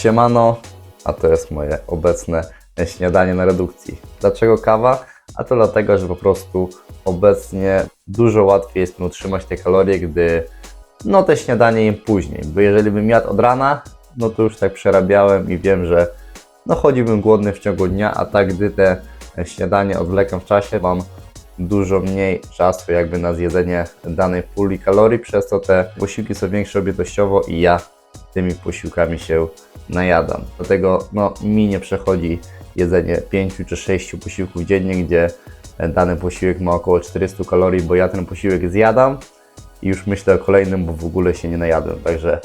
Siemano, a to jest moje obecne śniadanie na redukcji. Dlaczego kawa? A to dlatego, że po prostu obecnie dużo łatwiej jest mi utrzymać te kalorie, gdy no te śniadanie jem później, bo jeżeli bym jadł od rana, no to już tak przerabiałem i wiem, że no chodziłbym głodny w ciągu dnia, a tak gdy te śniadanie odwlekam w czasie, mam dużo mniej czasu jakby na zjedzenie danej puli kalorii, przez to te posiłki są większe objętościowo i ja tymi posiłkami się najadam. Dlatego no, mi nie przechodzi jedzenie 5 czy 6 posiłków dziennie, gdzie dany posiłek ma około 400 kalorii, bo ja ten posiłek zjadam i już myślę o kolejnym, bo w ogóle się nie najadłem. Także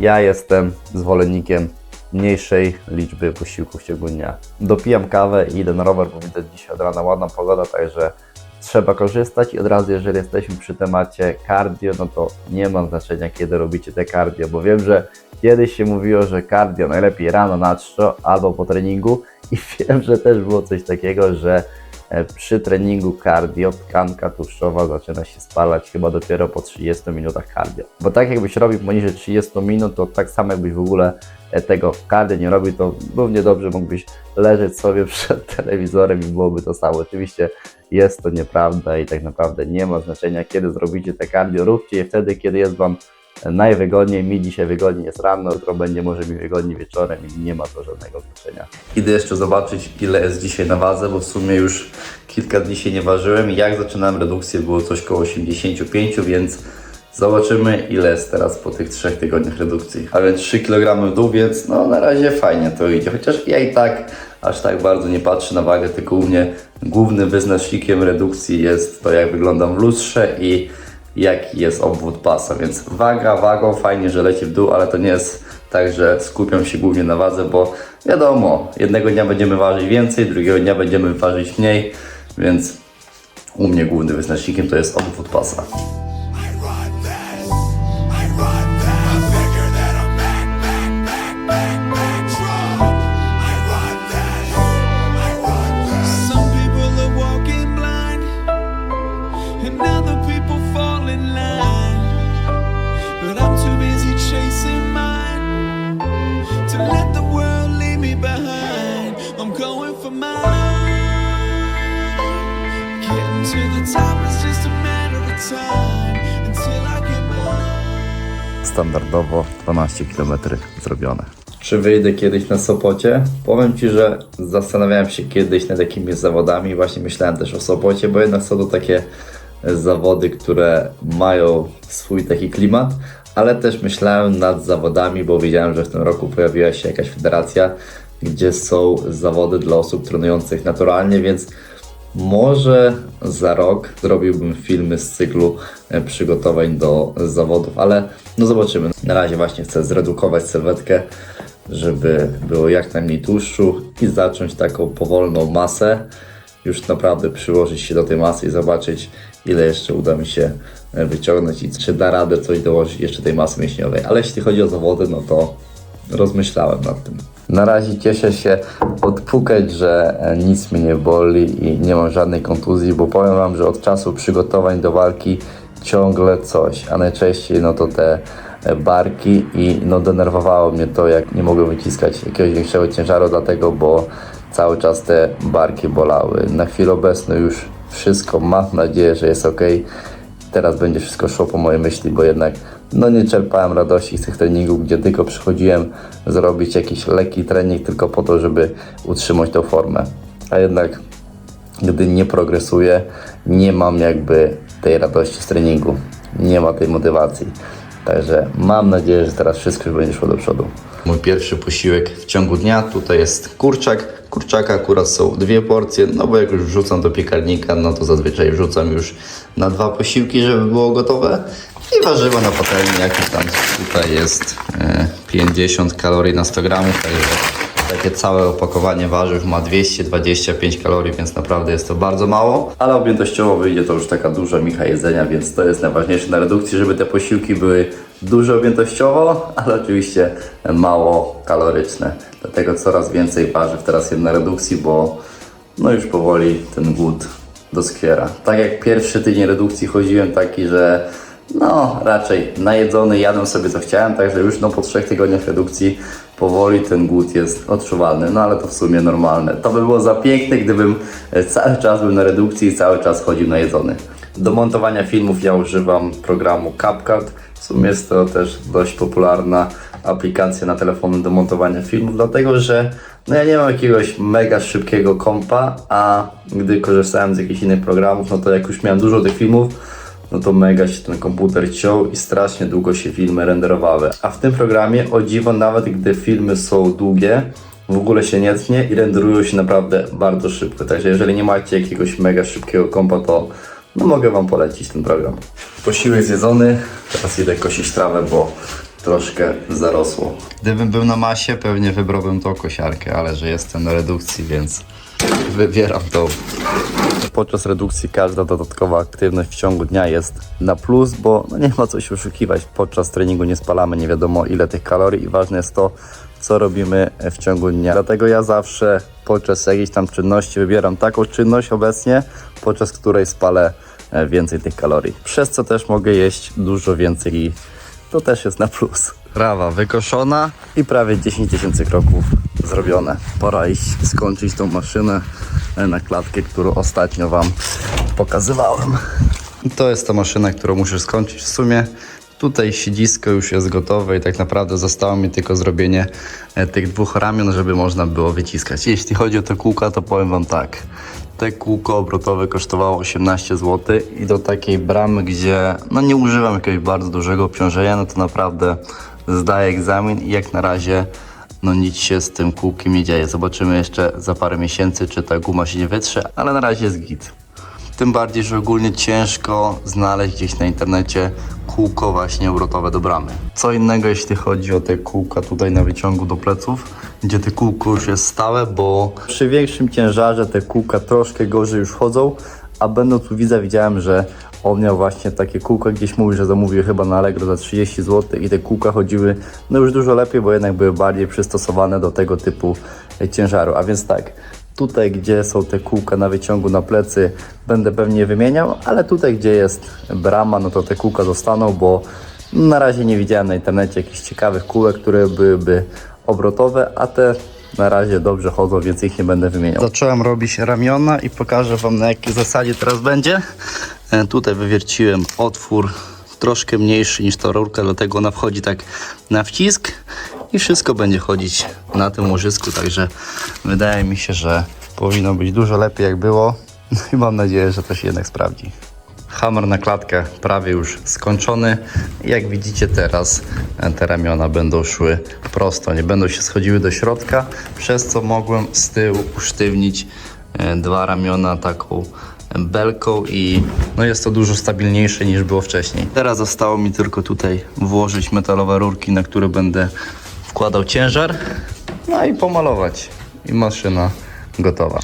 ja jestem zwolennikiem mniejszej liczby posiłków w ciągu dnia. Dopijam kawę i idę na rower, bo widzę dzisiaj od rana ładna pogoda, także trzeba korzystać i od razu, jeżeli jesteśmy przy temacie cardio, no to nie ma znaczenia, kiedy robicie te cardio, bo wiem, że kiedyś się mówiło, że cardio najlepiej rano na czczo albo po treningu i wiem, że też było coś takiego, że e, przy treningu cardio tkanka tłuszczowa zaczyna się spalać chyba dopiero po 30 minutach cardio. Bo tak jakbyś robił poniżej 30 minut, to tak samo jakbyś w ogóle e, tego cardio nie robił, to równie dobrze mógłbyś leżeć sobie przed telewizorem i byłoby to samo. Oczywiście jest to nieprawda i tak naprawdę nie ma znaczenia, kiedy zrobicie te cardio. Róbcie je wtedy, kiedy jest Wam najwygodniej. Mi dzisiaj wygodniej jest rano, jutro będzie może mi wygodniej wieczorem i nie ma to żadnego znaczenia. Idę jeszcze zobaczyć, ile jest dzisiaj na wadze, bo w sumie już kilka dni się nie ważyłem. Jak zaczynałem redukcję, było coś koło 85, więc zobaczymy, ile jest teraz po tych trzech tygodniach redukcji. A więc 3 kg w dół, więc no na razie fajnie to idzie. Chociaż ja i tak aż tak bardzo nie patrzę na wagę, tylko u mnie głównym wyznacznikiem redukcji jest to, jak wyglądam w lustrze i jaki jest obwód pasa. Więc waga wagą, fajnie, że leci w dół, ale to nie jest tak, że skupiam się głównie na wadze, bo wiadomo, jednego dnia będziemy ważyć więcej, drugiego dnia będziemy ważyć mniej, więc u mnie głównym wyznacznikiem to jest obwód pasa. Standardowo 12 km zrobione. Czy wyjdę kiedyś na Sopocie? Powiem Ci, że zastanawiałem się kiedyś nad jakimiś zawodami, właśnie myślałem też o Sopocie, bo jednak są to takie zawody, które mają swój taki klimat, ale też myślałem nad zawodami, bo wiedziałem, że w tym roku pojawiła się jakaś federacja, gdzie są zawody dla osób trenujących naturalnie, więc może za rok zrobiłbym filmy z cyklu e, przygotowań do zawodów, ale no zobaczymy. Na razie właśnie chcę zredukować sylwetkę, żeby było jak najmniej tłuszczu i zacząć taką powolną masę. Już naprawdę przyłożyć się do tej masy i zobaczyć, ile jeszcze uda mi się e, wyciągnąć i czy da radę coś dołożyć jeszcze tej masy mięśniowej. Ale jeśli chodzi o zawody, no to rozmyślałem nad tym. Na razie cieszę się odpukać, że e, nic mnie nie boli i nie mam żadnej kontuzji, bo powiem Wam, że od czasu przygotowań do walki ciągle coś, a najczęściej no to te e, barki i no denerwowało mnie to, jak nie mogłem wyciskać jakiegoś większego ciężaru, dlatego, bo cały czas te barki bolały. Na chwilę obecną już wszystko mam nadzieję, że jest ok teraz będzie wszystko szło po mojej myśli, bo jednak no nie czerpałem radości z tych treningów, gdzie tylko przychodziłem zrobić jakiś lekki trening tylko po to, żeby utrzymać tą formę. A jednak gdy nie progresuję, nie mam jakby tej radości z treningu, nie ma tej motywacji. Także mam nadzieję, że teraz wszystko już będzie szło do przodu. Mój pierwszy posiłek w ciągu dnia tutaj jest kurczak. Kurczaka akurat są dwie porcje, no bo jak już wrzucam do piekarnika, no to zazwyczaj wrzucam już na dwa posiłki, żeby było gotowe. I warzywa na patelni, jakieś tam tutaj jest e, 50 kalorii na 100 gramów, także takie całe opakowanie warzyw ma 225 kalorii, więc naprawdę jest to bardzo mało. Ale objętościowo wyjdzie to już taka duża micha jedzenia, więc to jest najważniejsze na redukcji, żeby te posiłki były duże objętościowo, ale oczywiście mało kaloryczne. Dlatego coraz więcej warzyw teraz jem na redukcji, bo no już powoli ten głód doskwiera. Tak jak pierwszy tydzień redukcji chodziłem taki, że no raczej najedzony, jadłem sobie co chciałem, także już no po trzech tygodniach redukcji powoli ten głód jest odczuwalny, no ale to w sumie normalne. To by było za piękne, gdybym e, cały czas był na redukcji i cały czas chodził na jedzony. Do montowania filmów ja używam programu CapCut. W sumie jest to też dość popularna aplikacja na telefony do montowania filmów, dlatego że no ja nie mam jakiegoś mega szybkiego kompa, a gdy korzystałem z jakichś innych programów, no to jak już miałem dużo tych filmów, no to mega się ten komputer ciął i strasznie długo się filmy renderowały. A w tym programie, o dziwo, nawet gdy filmy są długie, w ogóle się nie tnie i renderują się naprawdę bardzo szybko. Także jeżeli nie macie jakiegoś mega szybkiego kompa, to no mogę Wam polecić ten program. Posiłek zjedzony, teraz idę kosić trawę, bo troszkę zarosło. Gdybym był na masie, pewnie wybrałbym tą kosiarkę, ale że jestem na redukcji, więc wybieram tą. Podczas redukcji każda dodatkowa aktywność w ciągu dnia jest na plus, bo no nie ma co się oszukiwać. Podczas treningu nie spalamy nie wiadomo ile tych kalorii i ważne jest to, co robimy w ciągu dnia. Dlatego ja zawsze podczas jakiejś tam czynności wybieram taką czynność obecnie, podczas której spalę e, więcej tych kalorii. Przez co też mogę jeść dużo więcej to też jest na plus. Trawa wykoszona i prawie 10 tysięcy kroków zrobione. Pora iść skończyć tą maszynę e, na klatkę, którą ostatnio Wam pokazywałem. To jest ta maszyna, którą musisz skończyć w sumie. Tutaj siedzisko już jest gotowe i tak naprawdę zostało mi tylko zrobienie e, tych dwóch ramion, żeby można było wyciskać. Jeśli chodzi o te kółka, to powiem Wam tak. Te kółko obrotowe kosztowało 18 zł i do takiej bramy, gdzie no nie używam jakiegoś bardzo dużego obciążenia, no to naprawdę zdaję egzamin i jak na razie no nic się z tym kółkiem nie dzieje. Zobaczymy jeszcze za parę miesięcy, czy ta guma się nie wytrze, ale na razie jest git. Tym bardziej, że ogólnie ciężko znaleźć gdzieś na internecie kółko właśnie obrotowe do bramy. Co innego jeśli chodzi o te kółka tutaj na wyciągu do pleców, gdzie te kółko już jest stałe, bo przy większym ciężarze te kółka troszkę gorzej już chodzą, a będąc tu widza widziałem, że on miał właśnie takie kółka, gdzieś mówił, że zamówił chyba na Allegro za 30 zł i te kółka chodziły no już dużo lepiej, bo jednak były bardziej przystosowane do tego typu ciężaru. A więc tak, Tutaj, gdzie są te kółka na wyciągu na plecy, będę pewnie wymieniał, ale tutaj, gdzie jest brama, no to te kółka zostaną, bo na razie nie widziałem na internecie jakichś ciekawych kółek, które byłyby obrotowe, a te na razie dobrze chodzą, więc ich nie będę wymieniał. Zacząłem robić ramiona i pokażę Wam na jakiej zasadzie teraz będzie. E, Tutaj wywierciłem otwór troszkę mniejszy niż ta rurka, dlatego ona wchodzi tak na wcisk i wszystko będzie chodzić na tym łożysku, także wydaje mi się, że powinno być dużo lepiej jak było no i mam nadzieję, że to się jednak sprawdzi. Hammer na klatkę prawie już skończony. Jak widzicie teraz te ramiona będą szły prosto, nie będą się schodziły do środka, przez co mogłem z tyłu usztywnić e, dwa ramiona taką belką i no jest to dużo stabilniejsze niż było wcześniej. Teraz zostało mi tylko tutaj włożyć metalowe rurki, na które będę wkładał ciężar, no i pomalować i maszyna gotowa.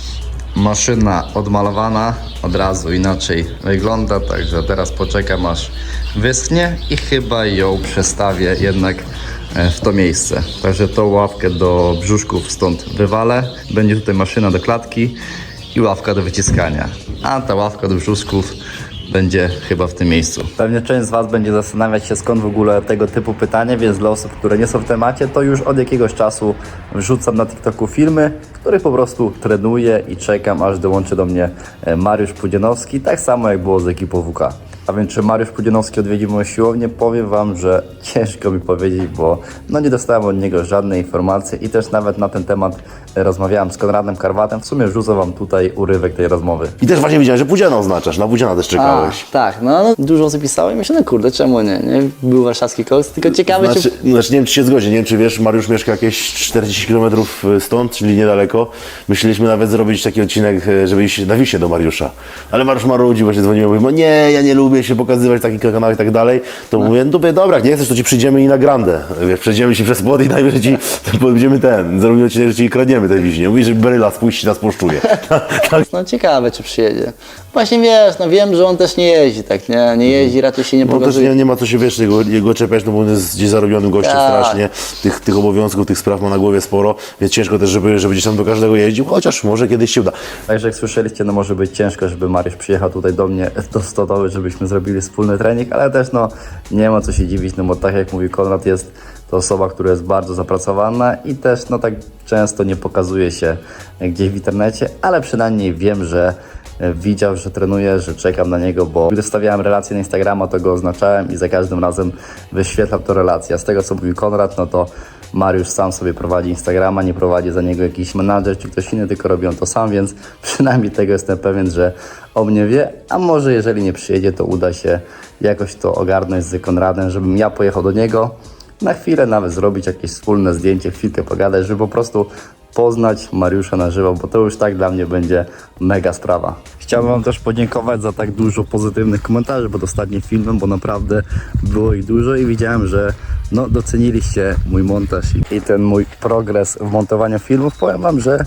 Maszyna odmalowana od razu inaczej wygląda, także teraz poczekam aż wyschnie i chyba ją przestawię jednak e, w to miejsce. Także tą ławkę do brzuszków stąd wywalę. Będzie tutaj maszyna do klatki i ławka do wyciskania. A ta ławka do brzuszków będzie chyba w tym miejscu. Pewnie część z Was będzie zastanawiać się skąd w ogóle tego typu pytanie, więc dla osób, które nie są w temacie, to już od jakiegoś czasu wrzucam na TikToku filmy, których po prostu trenuję i czekam aż dołączy do mnie e, Mariusz Pudzianowski, tak samo jak było z ekipą WK. A więc czy Mariusz Pudzianowski odwiedzi moją siłownię? Powiem Wam, że ciężko mi powiedzieć, bo no nie dostałem od niego żadnej informacji i też nawet na ten temat rozmawiałem z Konradem Karwatem. W sumie wrzucę Wam tutaj urywek tej rozmowy. I też właśnie widziałem, że Pudziana oznaczasz, na Pudziana też czekałeś. A, tak, no, no dużo osób pisało i myślę, no kurde, czemu nie, nie? Był warszawski koks, tylko ciekawe, Znaczy, czy... znaczy, nie wiem, czy się zgodzi, nie wiem, czy wiesz, Mariusz mieszka jakieś 40 km stąd, czyli niedaleko. Myśleliśmy nawet zrobić taki odcinek, e, żeby iść na wisie do Mariusza. Ale Mariusz ma ludzi, właśnie dzwonił, mówił, no nie, ja nie lubię się pokazywać w takich kanałach i tak dalej. To mówię, no dobra, jak nie chcesz, to ci przyjdziemy i na grandę. Wiesz, przejdziemy ci przez płot i dajmy, że ci, to będziemy ten, zrobimy odcinek, że ci kradniemy te wiśnie. Mówi, że Bryla spuści nas poszczuje. tak, No ciekawe, czy przyjedzie. Właśnie wiesz, no wiem, że on też nie jeździ, tak, nie? Nie jeździ, raczej się nie Bo też pokazuje. nie, nie ma co się wiesz, jego, jego czepiać, no bo on jest gdzieś zarobionym gościem Tak. strasznie. Tych, tych obowiązków, tych spraw ma na głowie sporo, więc ciężko też, żeby, żeby gdzieś tam do każdego jeździł, chociaż może kiedyś się uda. Także jak słyszeliście, no może być ciężko, żeby Mariusz przyjechał tutaj do mnie do Stodoły, żebyśmy zrobili wspólny trening, ale też no nie ma co się dziwić, no bo tak jak mówi Konrad, jest to osoba, która jest bardzo zapracowana i też no tak często nie pokazuje się gdzieś w internecie, ale przynajmniej wiem, że e, widział, że trenuję, że czekam na niego, bo gdy wstawiałem relację na Instagrama, to go oznaczałem i za każdym razem wyświetlał to relację. A z tego co mówił Konrad, no to Mariusz sam sobie prowadzi Instagrama, nie prowadzi za niego jakiś menadżer czy ktoś inny, tylko robi on to sam, więc przynajmniej tego jestem pewien, że o mnie wie, a może jeżeli nie przyjedzie, to uda się jakoś to ogarnąć z Konradem, żebym ja pojechał do niego, na chwilę nawet zrobić jakieś wspólne zdjęcie, chwilkę pogadać, żeby po prostu poznać Mariusza na żywo, bo to już tak dla mnie będzie mega sprawa. Chciałbym Wam też podziękować za tak dużo pozytywnych komentarzy pod ostatnim filmem, bo naprawdę było ich dużo i widziałem, że no, doceniliście mój montaż i, i ten mój progres w montowaniu filmów. Powiem Wam, że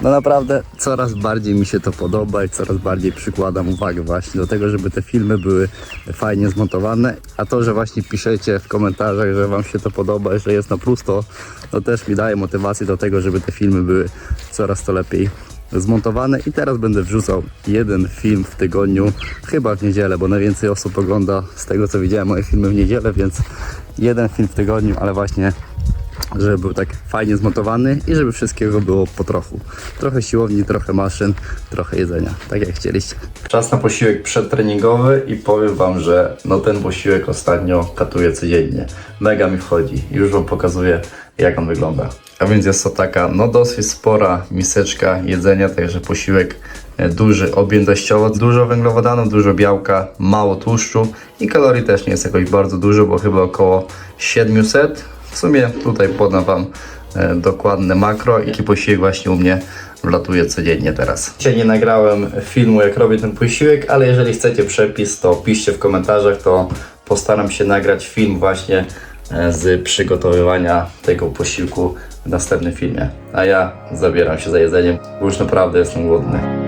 no naprawdę coraz bardziej mi się to podoba i coraz bardziej przykładam uwagę właśnie do tego, żeby te filmy były fajnie zmontowane, a to, że właśnie piszecie w komentarzach, że Wam się to podoba, że jest na plus, to, to też mi daje motywację do tego, żeby te filmy były coraz to lepiej zmontowane. I teraz będę wrzucał jeden film w tygodniu, chyba w niedzielę, bo najwięcej osób ogląda z tego co widziałem moje filmy w niedzielę, więc jeden film w tygodniu, ale właśnie żeby był tak fajnie zmontowany i żeby wszystkiego było po trochu. Trochę siłowni, trochę maszyn, trochę jedzenia, tak jak chcieliście. Czas na posiłek przedtreningowy i powiem Wam, że no ten posiłek ostatnio katuję codziennie. Mega mi wchodzi. Już Wam pokazuję jak on wygląda. A więc jest to taka no dosyć spora miseczka jedzenia, także posiłek e, duży objętościowo, dużo węglowodanów, dużo białka, mało tłuszczu i kalorii też nie jest jakoś bardzo dużo, bo chyba około 700. W sumie tutaj podam Wam e, dokładne makro i posiłek właśnie u mnie wlatuje codziennie teraz. Dzisiaj nie nagrałem filmu jak robię ten posiłek, ale jeżeli chcecie przepis to piszcie w komentarzach, to postaram się nagrać film właśnie e, z przygotowywania tego posiłku w następnym filmie. A ja zabieram się za jedzeniem, bo już naprawdę jestem głodny.